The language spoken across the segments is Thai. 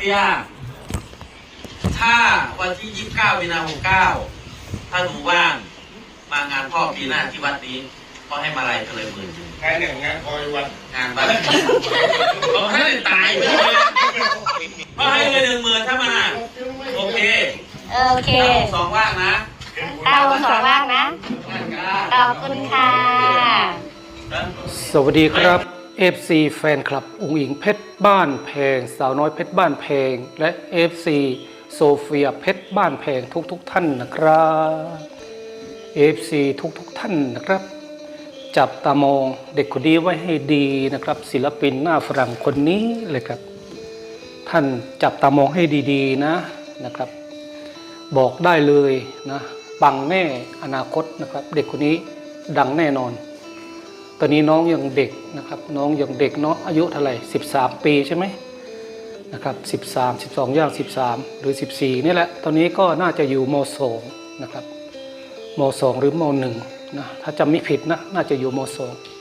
เฟียถ้าวันที่ 29มีนาคม9ถ้าหนูว่าง มางานพ่อปีหน้าที่วัดนี้ ก็ให้มาลัยเฉลยหมื่นหนึ่งงานหนึ่งงานคอยวันงานวัดผมให้ตายไปเลยก็ให้เลยหนึ่งหมื่นถ้ามาโอเคโอเคสองว่างนะเอาสองว่างนะขอบคุณค่ะ สวัสดีครับ FC แฟนคลับองค์หญิงเพชรบ้านแพงสาวน้อยเพชรบ้านแพงและ FC โซเฟียเพชรบ้านแพงทุกๆทท่านนะครับ FC ทุกๆทท่านนะครับ จับตามองเด็กคนนี้ไว้ให้ดีนะครับ ศิลปินหน้าฝรั่งคนนี้เลยครับ ท่านจับตามองให้ดีๆนะนะครับ บอกได้เลยนะปังแน่อนาคตนะครับ เด็กคนนี้ดังแน่นอน ตอนนี้น้องยังเด็กนะครับ น้องยังเด็กเนาะอายุเท่าไหร่13 ปีใช่ไหมนะครับ13 12ย่าง13 หรือ 14 นี่แหละ ตอนนี้ก็น่าจะอยู่ม2นะครับม2หรือม1นะถ้าจำไม่ผิดนะน่าจะอยู่ม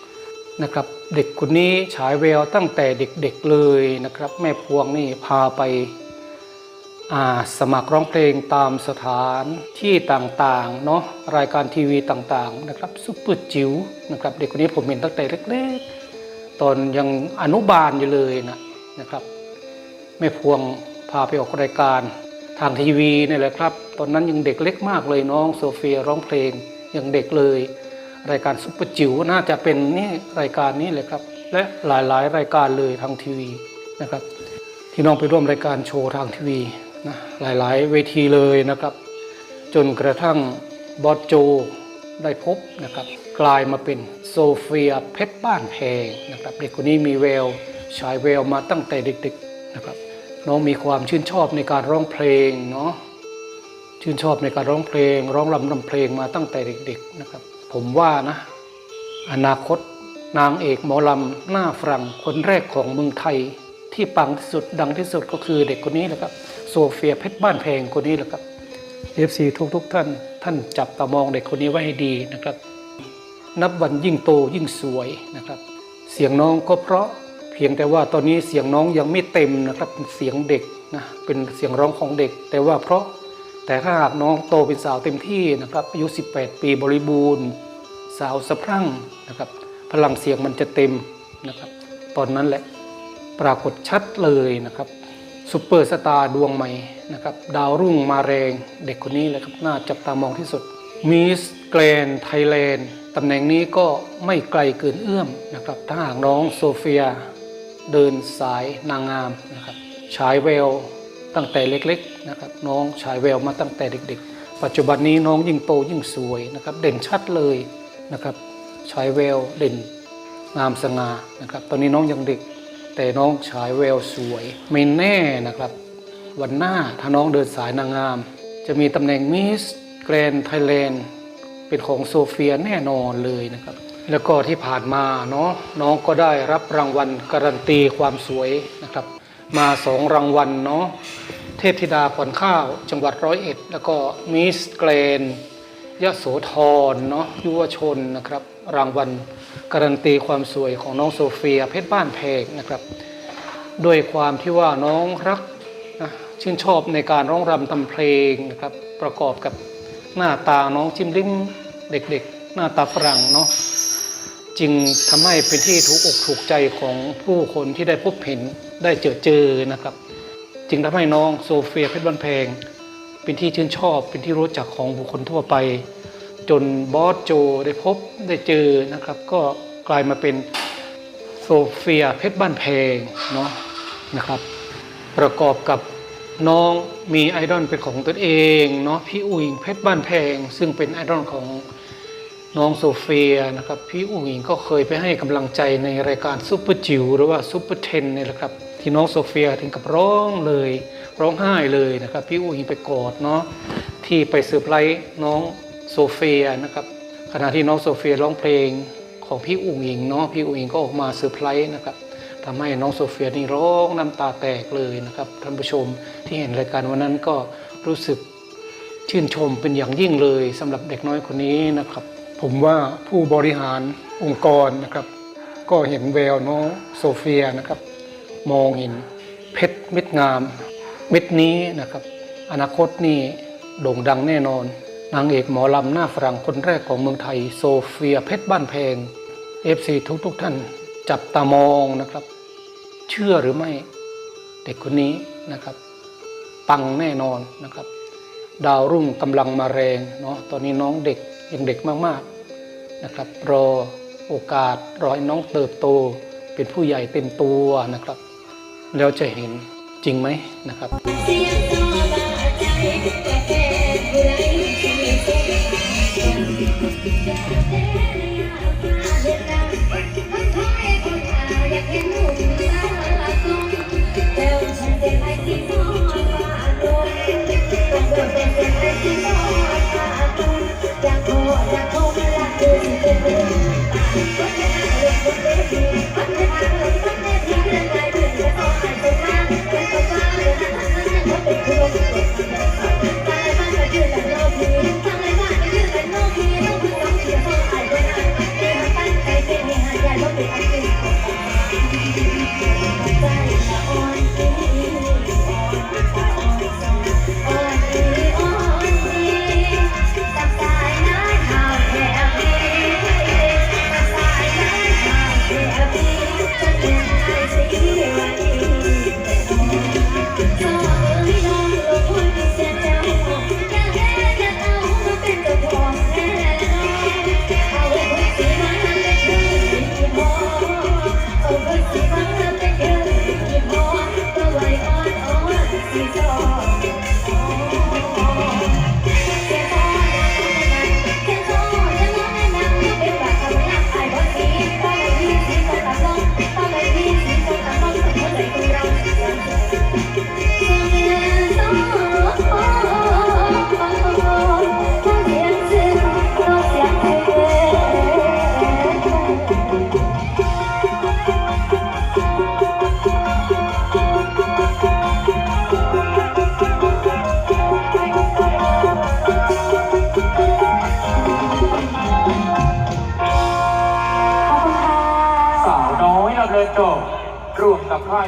2นะครับเด็กคนนี้ฉายแววตั้งแต่เด็กๆเลยนะครับ แม่พวงนี่พาไป สมัครร้องเพลงตามสถานที่ต่างๆเนาะรายการทีวีต่างๆนะครับซุปเปอร์จิ๋วนะครับเด็กคนนี้ผมเห็นตั้งแต่เล็กๆ ตอนยังอนุบาลอยู่เลยนะนะครับแม่พวงพาไปออกรายการทางทีวีนี่แหละครับ ตอนนั้นยังเด็กเล็กมากเลยน้องโซเฟียร้องเพลงยังเด็กเลย รายการซุปเปอร์จิ๋วน่าจะเป็นนี่รายการนี้เลยครับ และหลายๆ รายการเลยทางทีวีนะครับ ที่น้องไปร่วมรายการโชว์ทางทีวี นะหลายๆ เวทีเลยนะครับ จนกระทั่งบอสโจได้พบนะครับ กลายมาเป็นโซเฟียเพชรบ้านแพงนะครับ เด็กคนนี้มีแววฉายแววมาตั้งแต่เด็กๆนะครับ น้องมีความชื่นชอบในการร้องเพลงเนาะชื่นชอบในการร้องเพลง ร้องรำรำเพลงมาตั้งแต่เด็กๆนะครับ ผมว่านะ อนาคตนางเอกหมอลำหน้าฝรั่งคนแรกของเมืองไทย ที่ปังที่สุดดังที่สุดก็คือเด็กคนนี้แหละครับโซเฟียเพชรบ้านแพงคนนี้แหละครับ FC ทุกๆท่าน ท่านจับตามองเด็กคนนี้ไว้ให้ดีนะครับ นับวันยิ่งโตยิ่งสวยนะครับ เสียงน้องก็เพราะเพียงแต่ว่าตอนนี้เสียงน้องยังไม่เต็มนะครับเป็นเสียงเด็กนะเป็นเสียงร้องของเด็ก แต่ว่าเพราะแต่ถ้าหากน้องโตเป็นสาวเต็มที่นะครับอายุ 18 ปีบริบูรณ์ สาวสะพรั่งนะครับ พลังเสียงมันจะเต็มนะครับ ตอนนั้นแหละ ปรากฏชัดเลยนะครับซูเปอร์สตาร์ดวงใหม่นะครับดาวรุ่งมาแรงเด็กคนนี้แหละครับน่าจับตามองที่สุดมิสแกรนไทยแลนด์ตำแหน่งนี้ก็ไม่ไกลเกินเอื้อมนะครับถ้าหากน้องโซเฟีย เดินสายนางงามนะครับฉายแววตั้งแต่เล็กๆนะครับน้องฉายแววมาตั้งแต่เด็ก ๆ ปัจจุบันนี้น้องยิ่งโตยิ่งสวยนะครับเด่นชัดเลยนะครับฉายแววเด่นงามสง่านะครับตอนนี้น้องยังเด็ก แต่น้องฉายแววสวย ไม่แน่นะครับ วันหน้าถ้าน้องเดินสายนางงาม จะมีตำแหน่งมิสแกรนไทยแลนด์เป็นของโซเฟียแน่นอนเลยนะครับ แล้วก็ที่ผ่านมาเนาะน้องก็ได้รับรางวัลการันตีความสวยนะครับ มาสองรางวัลเนาะเทพธิดาขวัญข้าวจังหวัดร้อยเอ็ด แล้วก็มิสแกรนยโสธรเนาะยุวชนนะครับ รางวัล การันตีความสวยของน้องโซเฟียเพชรบ้านแพงนะครับด้วยความที่ว่าน้องรักนะชื่นชอบในการร้องรำทำเพลงนะครับประกอบกับหน้าตาน้องจิ้มลิ้มเด็กๆ หน้าตาฝรั่งเนาะจึงทำให้เป็นที่ถูกอกถูกใจของผู้คนที่ได้พบเห็นได้เจอเจอนะครับ จึงทำให้น้องโซเฟียเพชรบ้านแพง เป็นที่ชื่นชอบเป็นที่รู้จักของบุคคลทั่วไป จนบอสโจได้พบได้เจอนะครับก็ กลายมาเป็นโซเฟียเพชรบ้านแพงเนาะนะครับ ประกอบกับน้องมีไอดอลเป็นของตนเองเนาะพี่อุ๋งเพชรบ้านแพงซึ่งเป็นไอดอลของน้องโซเฟียนะครับพี่อุ๋งก็เคยไปให้กำลังใจในรายการซูเปอร์จิ๋วหรือว่าซูเปอร์เทนนี่แหละครับที่น้องโซเฟียถึงกับร้องเลยร้องไห้เลยนะครับ พี่อุ๋งไปกอดเนาะที่ไปเซอร์ไพรส์น้องโซเฟียนะครับขณะที่น้องโซเฟียร้องเพลง ของพี่อุ๋งอิงเนาะพี่อุ๋งอิงก็ออกมาเซอร์ไพรส์นะครับทำให้น้องโซเฟียนี่ร้องน้ำตาแตกเลยนะครับท่านผู้ชมที่เห็นรายการวันนั้นก็รู้สึกชื่นชมเป็นอย่างยิ่งเลยสำหรับเด็กน้อยคนนี้นะครับ ผมว่าผู้บริหารองค์กรนะครับ ก็เห็นแววน้องโซเฟียนะครับ มองเห็นเพชรเม็ดงาม เม็ดนี้นะครับ อนาคตนี่โด่งดังแน่นอนนางเอกหมอลำหน้าฝรั่งคนแรกของเมืองไทย โซเฟียเพชรบ้านแพง เอฟซีทุกทุกท่านจับตามองนะครับ เชื่อหรือไม่เด็กคนนี้นะครับ ปังแน่นอนนะครับ ดาวรุ่งกำลังมาแรงเนาะตอนนี้น้องเด็กยังเด็กมากๆนะครับ รอโอกาสรอให้น้องเติบโตเป็นผู้ใหญ่เต็มตัวนะครับ แล้วจะเห็นจริงไหมนะครับ โจร่วมกับค่าย